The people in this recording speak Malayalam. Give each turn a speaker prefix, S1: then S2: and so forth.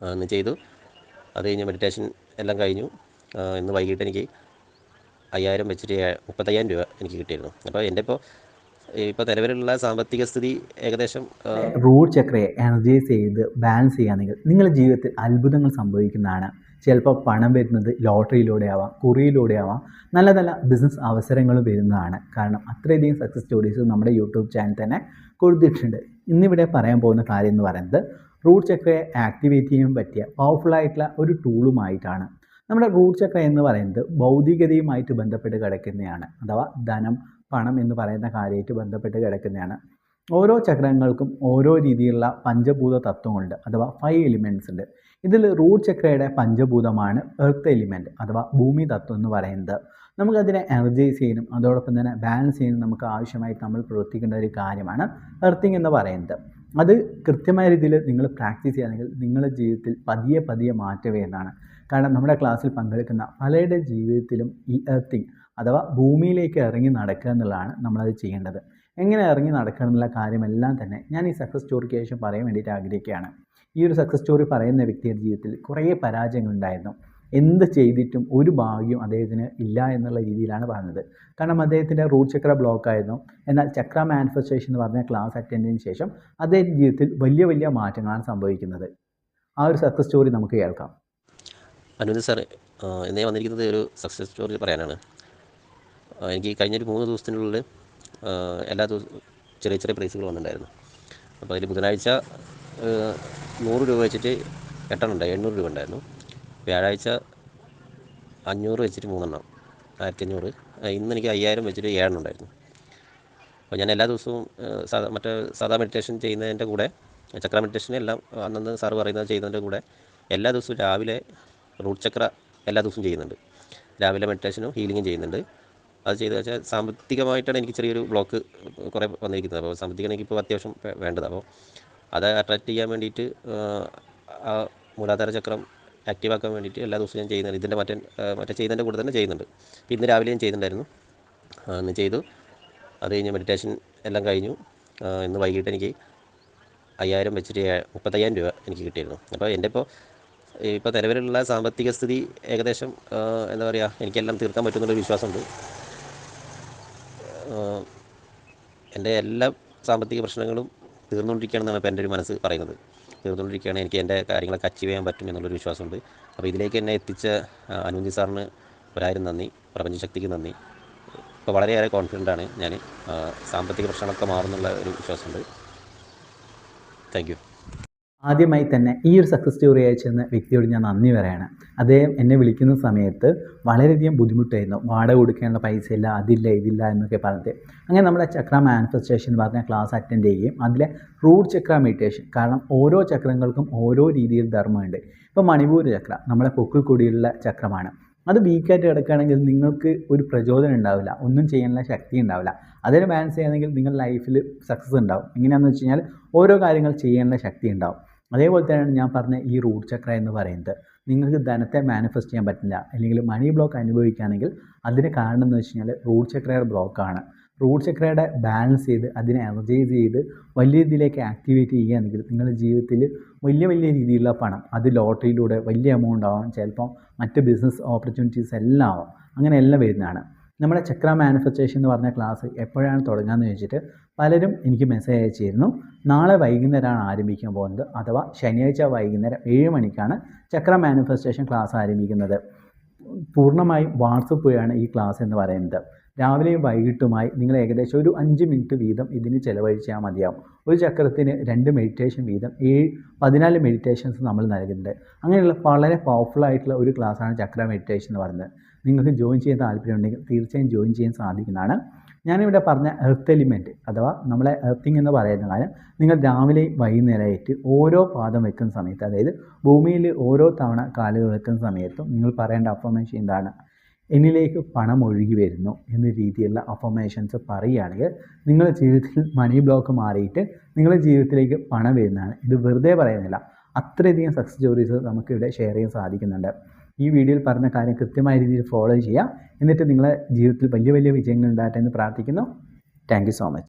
S1: ഇന്ന് ചെയ്തു. അത് കഴിഞ്ഞ് മെഡിറ്റേഷൻ എല്ലാം കഴിഞ്ഞു. ഇന്ന് വൈകിട്ട് എനിക്ക് അയ്യായിരം വെച്ചിട്ട് മുപ്പത്തയ്യായിരം രൂപ എനിക്ക് കിട്ടിയിരുന്നു. അപ്പോൾ എന്റെ ഇപ്പോൾ ഇപ്പോൾ നിലവിലുള്ള സാമ്പത്തിക സ്ഥിതി ഏകദേശം
S2: റൂട്ട് ചക്രയെ എനർജൈസ് ചെയ്ത് ബാലൻസ് ചെയ്യുകയാണെങ്കിൽ നിങ്ങളുടെ ജീവിതത്തിൽ അത്ഭുതങ്ങൾ സംഭവിക്കുന്നതാണ്. ചിലപ്പോൾ പണം വരുന്നത് ലോട്ടറിയിലൂടെ ആവാം കുറിയിലൂടെ ആവാം. നല്ല നല്ല ബിസിനസ് അവസരങ്ങൾ വരുന്നതാണ്. കാരണം അത്രയധികം സക്സസ് സ്റ്റോറീസ് നമ്മുടെ യൂട്യൂബ് ചാനൽ തന്നെ കൊടുത്തിട്ടുണ്ട്. ഇന്നിവിടെ പറയാൻ പോകുന്ന കാര്യം എന്ന് പറയുന്നത് റൂട്ട് ചക്രയെ ആക്ടിവേറ്റ് ചെയ്യാൻ പറ്റിയ പവർഫുള്ളായിട്ടുള്ള ഒരു ടൂളുമായിട്ടാണ് നമ്മുടെ റൂട്ട് ചക്ര എന്ന് പറയുന്നത് ഭൗതികതയുമായിട്ട് ബന്ധപ്പെട്ട് കിടക്കുന്നതാണ് അഥവാ ധനം പണം എന്ന് പറയുന്ന കാര്യമായിട്ട് ബന്ധപ്പെട്ട് കിടക്കുന്നതാണ്. ഓരോ ചക്രങ്ങൾക്കും ഓരോ രീതിയിലുള്ള പഞ്ചഭൂത തത്വങ്ങളുണ്ട് അഥവാ ഫൈവ് എലിമെന്റ്സ് ഉണ്ട്. ഇതിൽ റൂട്ട് ചക്രയുടെ പഞ്ചഭൂതമാണ് എർത്ത് എലിമെന്റ് അഥവാ ഭൂമി തത്വം എന്ന് പറയുന്നത്. നമുക്കതിനെ എനർജൈസ് ചെയ്യാനും അതോടൊപ്പം തന്നെ ബാലൻസ് ചെയ്യാനും നമുക്ക് ആവശ്യമായിട്ട് നമ്മൾ പ്രവർത്തിക്കേണ്ട ഒരു കാര്യമാണ് എർത്തിങ് എന്ന് പറയുന്നത്. അത് കൃത്യമായ രീതിയിൽ നിങ്ങൾ പ്രാക്ടീസ് ചെയ്യുകയാണെങ്കിൽ നിങ്ങളുടെ ജീവിതത്തിൽ പതിയെ പതിയെ മാറ്റവേ എന്നാണ്. കാരണം നമ്മുടെ ക്ലാസ്സിൽ പങ്കെടുക്കുന്ന പലരുടെ ജീവിതത്തിലും ഈ എർത്തിങ് അഥവാ ഭൂമിയിലേക്ക് ഇറങ്ങി നടക്കുക എന്നുള്ളതാണ് നമ്മളത് ചെയ്യേണ്ടത്. എങ്ങനെ ഇറങ്ങി നടക്കണം എന്നുള്ള കാര്യമെല്ലാം തന്നെ ഞാൻ ഈ സക്സസ് സ്റ്റോറിക്ക് ശേഷം പറയാൻ വേണ്ടിയിട്ട് ആഗ്രഹിക്കുകയാണ്. ഈ ഒരു സക്സസ് സ്റ്റോറി പറയുന്ന വ്യക്തിയുടെ ജീവിതത്തിൽ കുറേ പരാജയങ്ങളുണ്ടായിരുന്നു എന്ത് ചെയ്തിട്ടും ഒരു ഭാഗ്യം അദ്ദേഹത്തിന് ഇല്ല എന്നുള്ള രീതിയിലാണ് പറഞ്ഞത്. കാരണം അദ്ദേഹത്തിന്റെ റൂട്ട് ചക്ര ബ്ലോക്ക് ആയിരുന്നു. എന്നാൽ ചക്ര മാനിഫെസ്റ്റേഷൻ എന്ന് പറഞ്ഞ ക്ലാസ് അറ്റൻഡ് ചെയ്തതിന് ശേഷം അദ്ദേഹത്തിന്റെ ജീവിതത്തിൽ വലിയ വലിയ മാറ്റങ്ങളാണ് സംഭവിക്കുന്നത്. ആ ഒരു സക്സസ് സ്റ്റോറി നമുക്ക് കേൾക്കാം.
S1: അനുവിന് സാർ ഇന്നേ വന്നിരിക്കുന്നത് ഒരു സക്സസ് സ്റ്റോറി പറയാനാണ്. എനിക്ക് കഴിഞ്ഞ ഒരു മൂന്ന് ദിവസത്തിനുള്ളിൽ എല്ലാ ദിവസവും ചെറിയ ചെറിയ പ്രൈസുകൾ വന്നിട്ടുണ്ടായിരുന്നു. അപ്പോൾ അതിൽ ബുധനാഴ്ച നൂറ് രൂപ വെച്ചിട്ട് എട്ടെണ്ണം ഉണ്ടായി എണ്ണൂറ് രൂപ ഉണ്ടായിരുന്നു. വ്യാഴാഴ്ച അഞ്ഞൂറ് വെച്ചിട്ട് മൂന്നെണ്ണം ആയിരത്തി അഞ്ഞൂറ് ഇന്ന് എനിക്ക് അയ്യായിരം വെച്ചിട്ട് ഏഴെണ്ണം ഉണ്ടായിരുന്നു. അപ്പോൾ ഞാൻ എല്ലാ ദിവസവും സാധാ മറ്റേ സാധാ മെഡിറ്റേഷൻ ചെയ്യുന്നതിന്റെ കൂടെ ചക്ര മെഡിറ്റേഷൻ എല്ലാം അന്നന്ന് സാറ് പറയുന്നത് ചെയ്യുന്നതിന്റെ കൂടെ എല്ലാ ദിവസവും രാവിലെ റൂട്ട് ചക്ര എല്ലാ ദിവസവും ചെയ്യുന്നുണ്ട്. രാവിലെ മെഡിറ്റേഷനും ഹീലിങ്ങും ചെയ്യുന്നുണ്ട്. അത് ചെയ്ത് വെച്ചാൽ സാമ്പത്തികമായിട്ടാണ് എനിക്ക് ചെറിയൊരു ബ്ലോക്ക് കുറേ വന്നിരിക്കുന്നത്. അപ്പോൾ സാമ്പത്തികം എനിക്കിപ്പോൾ അത്യാവശ്യം വേണ്ടത്. അപ്പോൾ അത് അട്രാക്റ്റ് ചെയ്യാൻ വേണ്ടിയിട്ട് മൂലാധാര ചക്രം ആക്റ്റീവ് ആക്കാൻ വേണ്ടിയിട്ട് എല്ലാ ദിവസവും ഞാൻ ചെയ്യുന്നുണ്ട്. ഇതിന്റെ മറ്റേ മറ്റേ ചെയ്യുന്നതിന്റെ കൂടെ തന്നെ ചെയ്യുന്നുണ്ട്. ഇന്ന് രാവിലെ ഞാൻ ചെയ്യുന്നുണ്ടായിരുന്നു. ഇന്ന് ചെയ്തു. അത് കഴിഞ്ഞ് മെഡിറ്റേഷൻ എല്ലാം കഴിഞ്ഞു. ഇന്ന് വൈകിട്ട് എനിക്ക് അയ്യായിരം വെച്ചിട്ട് മുപ്പത്തയ്യായിരം രൂപ എനിക്ക് കിട്ടിയിരുന്നു. അപ്പോൾ എന്റെ ഇപ്പോൾ ഇപ്പോൾ നിലവിലുള്ള സാമ്പത്തിക സ്ഥിതി ഏകദേശം എന്താ പറയുക എനിക്കെല്ലാം തീർക്കാൻ പറ്റുമെന്നുള്ളൊരു വിശ്വാസമുണ്ട്. എന്റെ എല്ലാ സാമ്പത്തിക പ്രശ്നങ്ങളും തീർന്നുകൊണ്ടിരിക്കുകയാണെന്നാണ് ഇപ്പോൾ എന്റെ ഒരു മനസ്സ് പറയുന്നത്. തീർന്നുകൊണ്ടിരിക്കുകയാണ് എനിക്ക് എന്റെ കാര്യങ്ങളൊക്കെ അച്ചീവ് ചെയ്യാൻ പറ്റും എന്നുള്ളൊരു വിശ്വാസമുണ്ട്. അപ്പോൾ ഇതിലേക്ക് എന്നെ എത്തിച്ച അനുജി സാറിന് ഒരായിരം നന്ദി പ്രപഞ്ചശക്തിക്ക് നന്ദി. ഇപ്പോൾ വളരെയേറെ കോൺഫിഡന്റ് ആണ് ഞാൻ സാമ്പത്തിക പ്രശ്നങ്ങളൊക്കെ മാറുന്നുള്ള ഒരു വിശ്വാസമുണ്ട്. താങ്ക് യു
S2: ആദ്യമായി തന്നെ ഈ ഒരു സക്സസ് സ്റ്റോറി അയച്ചെന്ന വ്യക്തിയോട് ഞാൻ നന്ദി പറയാണ്. അദ്ദേഹം എന്നെ വിളിക്കുന്ന സമയത്ത് വളരെയധികം ബുദ്ധിമുട്ടായിരുന്നു. വാടക കൊടുക്കാനുള്ള പൈസ ഇല്ല അതില്ല ഇതില്ല എന്നൊക്കെ പറഞ്ഞിട്ട്. അങ്ങനെ നമ്മുടെ ചക്ര മാനിഫെസ്റ്റേഷൻ പറഞ്ഞ ക്ലാസ് അറ്റൻഡ് ചെയ്യുകയും അതിലെ റൂട്ട് ചക്ര മെഡിറ്റേഷൻ കാരണം ഓരോ ചക്രങ്ങൾക്കും ഓരോ രീതിയിൽ ധർമ്മമുണ്ട്. ഇപ്പോൾ മണിപൂർ ചക്ര നമ്മളെ പൊക്കിൾ കൂടിയുള്ള ചക്രമാണ്. അത് വീക്കായിട്ട് കിടക്കുകയാണെങ്കിൽ നിങ്ങൾക്ക് ഒരു പ്രചോദനം ഉണ്ടാവില്ല. ഒന്നും ചെയ്യാനുള്ള ശക്തി ഉണ്ടാവില്ല. അതിന് ബാലൻസ് ചെയ്യുകയാണെങ്കിൽ നിങ്ങളുടെ ലൈഫിൽ സക്സസ് ഉണ്ടാവും. എങ്ങനെയാണെന്ന് വെച്ച് കഴിഞ്ഞാൽ ഓരോ കാര്യങ്ങൾ ചെയ്യാനുള്ള ശക്തി ഉണ്ടാവും. അതേപോലെ തന്നെയാണ് ഞാൻ പറഞ്ഞ ഈ റൂട്ട് ചക്ര എന്ന് പറയുന്നത്. നിങ്ങൾക്ക് ധനത്തെ മാനിഫെസ്റ്റ് ചെയ്യാൻ പറ്റില്ല. അല്ലെങ്കിൽ മണി ബ്ലോക്ക് അനുഭവിക്കുകയാണെങ്കിൽ അതിന് കാരണം എന്ന് വെച്ച് കഴിഞ്ഞാൽ റൂട്ട് ചക്രയുടെ ബ്ലോക്കാണ് റൂട്ട് ചക്രയുടെ ബാലൻസ് ചെയ്ത് അതിനെ എനർജൈസ് ചെയ്ത് വലിയ രീതിയിലേക്ക് ആക്ടിവേറ്റ് ചെയ്യുകയാണെങ്കിൽ നിങ്ങളുടെ ജീവിതത്തിൽ വലിയ വലിയ രീതിയിലുള്ള പണം അത് ലോട്ടറിയിലൂടെ വലിയ എമൗണ്ട് ആവാം. ചിലപ്പം മറ്റ് ബിസിനസ് ഓപ്പർച്യൂണിറ്റീസ് എല്ലാം ആവാം. അങ്ങനെ എല്ലാം വരുന്നതാണ്. നമ്മുടെ ചക്ര മാനിഫെസ്റ്റേഷൻ എന്ന് പറഞ്ഞ ക്ലാസ് എപ്പോഴാണ് തുടങ്ങാന്ന് ചോദിച്ചിട്ട് പലരും എനിക്ക് മെസ്സേജ് അയച്ചിരുന്നു. നാളെ വൈകുന്നേരമാണ് ആരംഭിക്കാൻ പോകുന്നത്. അഥവാ ശനിയാഴ്ച വൈകുന്നേരം ഏഴ് മണിക്കാണ് ചക്ര മാനിഫെസ്റ്റേഷൻ ക്ലാസ് ആരംഭിക്കുന്നത്. പൂർണമായും വാട്സപ്പ് വഴിയാണ് ഈ ക്ലാസ് എന്ന് പറയുന്നത്. രാവിലെയും വൈകിട്ടുമായി നിങ്ങൾ ഏകദേശം ഒരു അഞ്ച് മിനിറ്റ് വീതം ഇതിന് ചിലവഴിച്ചാൽ മതിയാവും. ഒരു ചക്രത്തിന് രണ്ട് മെഡിറ്റേഷൻ വീതം ഏഴ് പതിനാല് മെഡിറ്റേഷൻസ് നമ്മൾ നൽകുന്നുണ്ട്. അങ്ങനെയുള്ള വളരെ പവർഫുൾ ആയിട്ടുള്ള ഒരു ക്ലാസ്സാണ് ചക്ര മെഡിറ്റേഷൻ എന്ന് പറയുന്നത്. നിങ്ങൾക്ക് ജോയിൻ ചെയ്യാൻ താല്പര്യമുണ്ടെങ്കിൽ തീർച്ചയായും ജോയിൻ ചെയ്യാൻ സാധിക്കുന്നതാണ്. ഞാനിവിടെ പറഞ്ഞ എർത്ത് എലിമെന്റ് അഥവാ നമ്മളെ എർത്തിങ് എന്ന് പറയുന്ന കാര്യം നിങ്ങൾ രാവിലെ വൈകുന്നേരമായിട്ട് ഓരോ പാദം വെക്കുന്ന സമയത്ത് അതായത് ഭൂമിയിൽ ഓരോ തവണ കാലുകൾ വെക്കുന്ന സമയത്തും നിങ്ങൾ പറയേണ്ട അഫർമേഷൻ എന്താണ്? എന്നിലേക്ക് പണം ഒഴുകി വരുന്നു എന്ന രീതിയിലുള്ള അഫർമേഷൻസ് പറയുകയാണെങ്കിൽ നിങ്ങളുടെ ജീവിതത്തിൽ മണി ബ്ലോക്ക് മാറിയിട്ട് നിങ്ങളുടെ ജീവിതത്തിലേക്ക് പണം വരുന്നതാണ്. ഇത് വെറുതെ പറയുന്നില്ല. അത്രയധികം സക്സസ് സ്റ്റോറീസ് നമുക്കിവിടെ ഷെയർ ചെയ്യാൻ സാധിക്കുന്നുണ്ട്. ഈ വീഡിയോയിൽ പറഞ്ഞ കാര്യം കൃത്യമായ രീതിയിൽ ഫോളോ ചെയ്യുക. എന്നിട്ട് നിങ്ങളുടെ ജീവിതത്തിൽ വലിയ വലിയ വിജയങ്ങൾ ഉണ്ടാകട്ടെ എന്ന് പ്രാർത്ഥിക്കുന്നു. Thank so much